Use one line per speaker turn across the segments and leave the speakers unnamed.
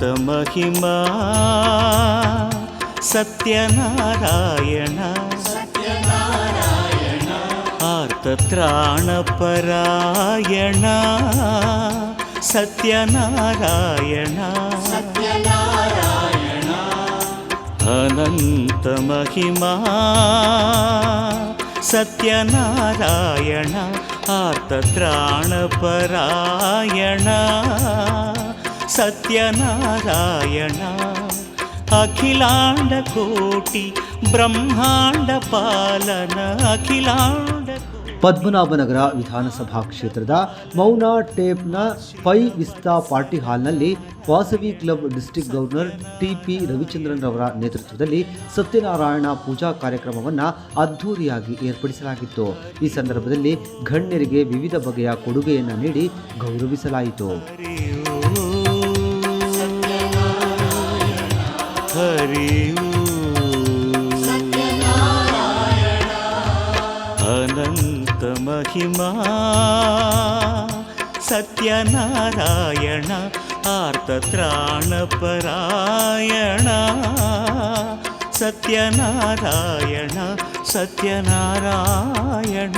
అనంతమహిమ సత్యనారాయణ. ఆర్తత్రాణపరాయణ. సత్యనారాయణ. అనంతమహిమా. సత్యనారాయణ. ఆర్తత్రాణపరాయణ. ಸತ್ಯನಾರಾಯಣ, ಅಖಿಲಾಂಡ ಕೋಟಿ ಬ್ರಹ್ಮಾಂಡ ಪಾಲನ, ಅಖಿಲಾಂಡ
ಪದ್ಮನಾಭನಗರ ವಿಧಾನಸಭಾ ಕ್ಷೇತ್ರದ ಮೌನಾ ಟೇಪ್ನ ಪೈ ವಿಸ್ತಾ ಪಾರ್ಟಿ ಹಾಲ್ನಲ್ಲಿ Vasavi club district governor T P Ravichandran ರವರ ನೇತೃತ್ವದಲ್ಲಿ ಸತ್ಯನಾರಾಯಣ ಪೂಜಾ ಕಾರ್ಯಕ್ರಮವನ್ನು ಅದ್ಧೂರಿಯಾಗಿ ಏರ್ಪಡಿಸಲಾಗಿತ್ತು. ಈ ಸಂದರ್ಭದಲ್ಲಿ ಗಣ್ಯರಿಗೆ ವಿವಿಧ ಬಗೆಯ ಕೊಡುಗೆಯನ್ನು ನೀಡಿ ಗೌರವಿಸಲಾಯಿತು.
ಹರಿಯು ಅನಂತ ಮಹಿಮಾ ಸತ್ಯನಾರಾಯಣ ಆರ್ತತ್ರಾಣಪರಾಯಣ ಸತ್ಯನಾರಾಯಣ ಸತ್ಯನಾರಾಯಣ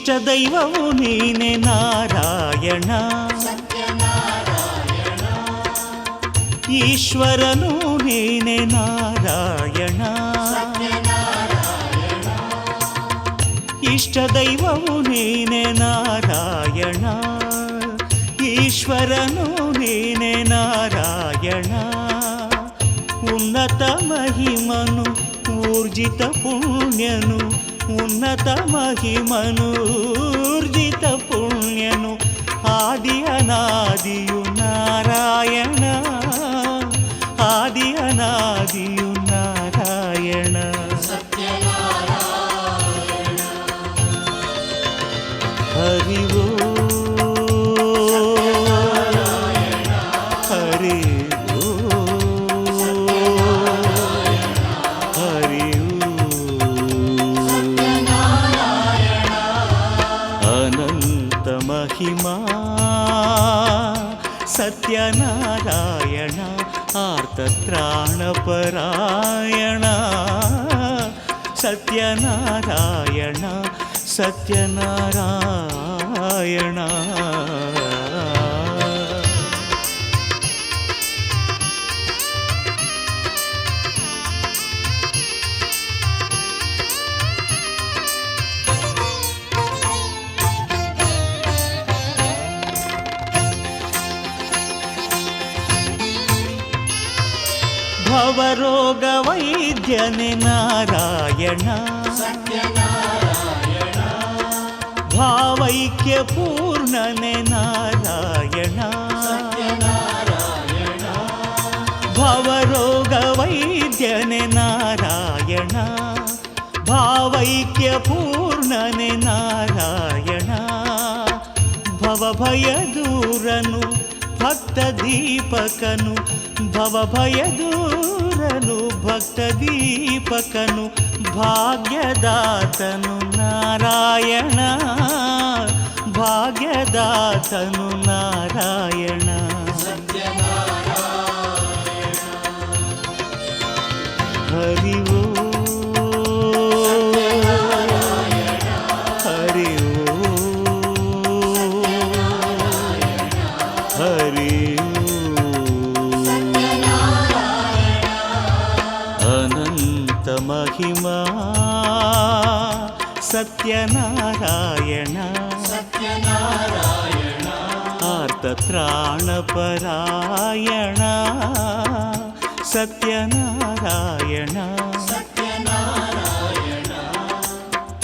ఇష్టదైవము నేనే నారాయణ. ఈశ్వరను నేనే నారాయణ. ఇష్టదైవము నేనే నారాయణ. ఈశ్వరను నేనే నారాయణ. ఉన్నత మహిమను ఊర్జిత పుణ్యను ఉన్నత మహిమను ఊర్జిత పుణ్యను ఆది అనాదియు ఆర్తత్రాణపరాయణ సత్యనారాయణ సత్యనారాయణ ಭವರೋಗ ವೈದ್ಯನೆ ನಾರಾಯಣ ಭಾವೈಕ್ಯ ಪೂರ್ಣನೆ ನಾರಾಯಣ ಭವರೋಗ ವೈದ್ಯನೆ ನಾರಾಯಣ ಭಾವೈಕ್ಯ ಪೂರ್ಣನೆ ನಾರಾಯಣ ಭವಭಯ ದೂರನು ಭಕ್ತ ದೀಪಕನು ಭವಭಯ ದೂರನು నాథను భక్త దీపకను భాగ్యదాతను నారాయణ భాగ్యదాతను నారాయణ. సత్యనారాయణ. సత్యనారాయణ ఆర్తత్రాణపరాయణ. సత్యనారాయణ. సత్యనారాయణ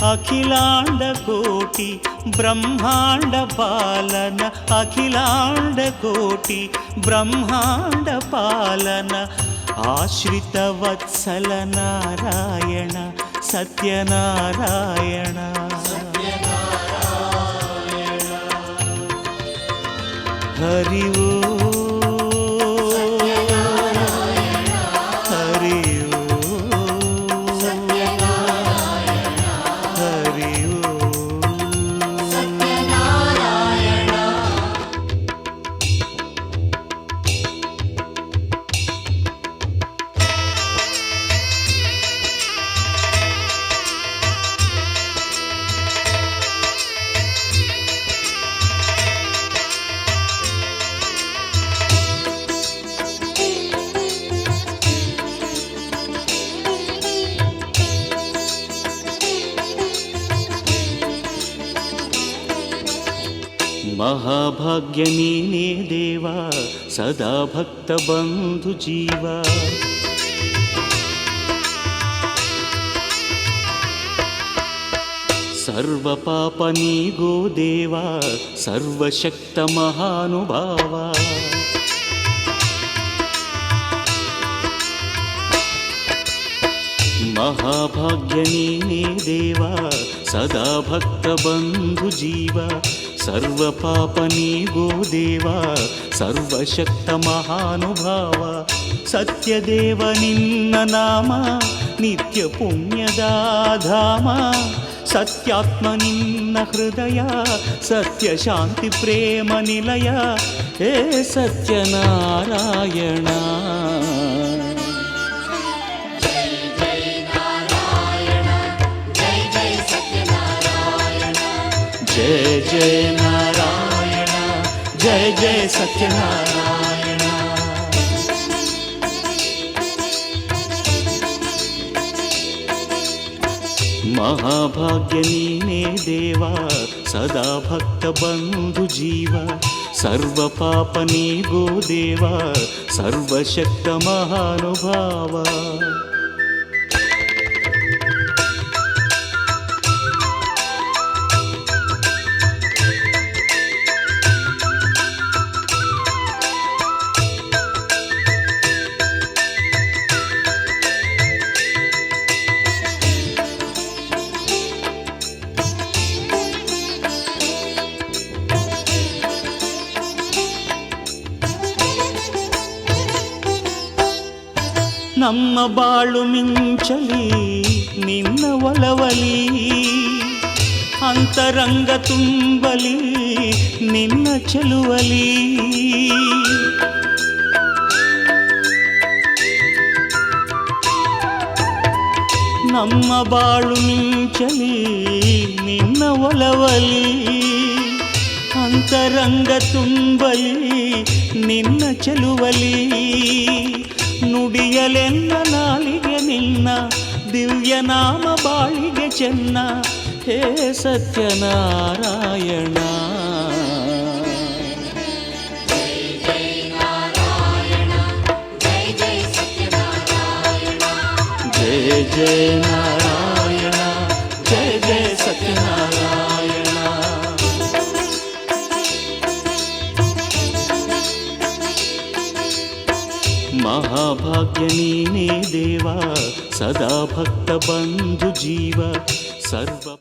అఖిలాండ కోటి బ్రహ్మాండ పాలన అఖిలాండ కోటి బ్రహ్మాండ పాలన ఆశ్రిత వత్సల నారాయణ. సత్యనారాయణ హరి మహాభాగ్య నీనే దేవా సదా భక్త బంధు జీవా. సర్వపాప నీగో దేవా సర్వశక్త మహానుభావా. మహాభాగ్య నీనే దేవా సదా భక్త బంధు జీవా. సర్వపాప నీగో దేవా సర్వశక్త మహానుభావ సత్యదేవ నిన్న నామ నిత్య పుణ్యదాధామ సత్యాత్మ నిన్న హృదయ సత్య శాంతి ప్రేమ నిలయ హే సత్యనారాయణ జయ జయ నారాయణ జయ జయ సత్యనారాయణ మహాభాగ్య ನಮ್ಮ ಬಾಳು ಮಿಂಚಲಿ ನಿನ್ನ ಒಲವಲಿ ಅಂತರಂಗ ತುಂಬಲಿ ನಿನ್ನ ಚೆಲುವಲಿ ನಮ್ಮ ಬಾಳು ಮಿಂಚಲಿ ನಿನ್ನ ಒಲವಲಿ ಅಂತರಂಗ ತುಂಬಲಿ ನಿನ್ನ ಚೆಲುವಲಿ ನುಡಿಯಲೆನ್ನ ನಾಲಿಗೆ ನಿನ್ನ ದಿವ್ಯನಾಮ ಬಾಳಿಗೆ ಚೆನ್ನ ಹೇ ಸತ್ಯನಾರಾಯಣ ಜಯ ಜಯ ನಾರಾಯಣ భాగ్య నీనే దేవా సదా భక్త బంధు జీవ సర్వ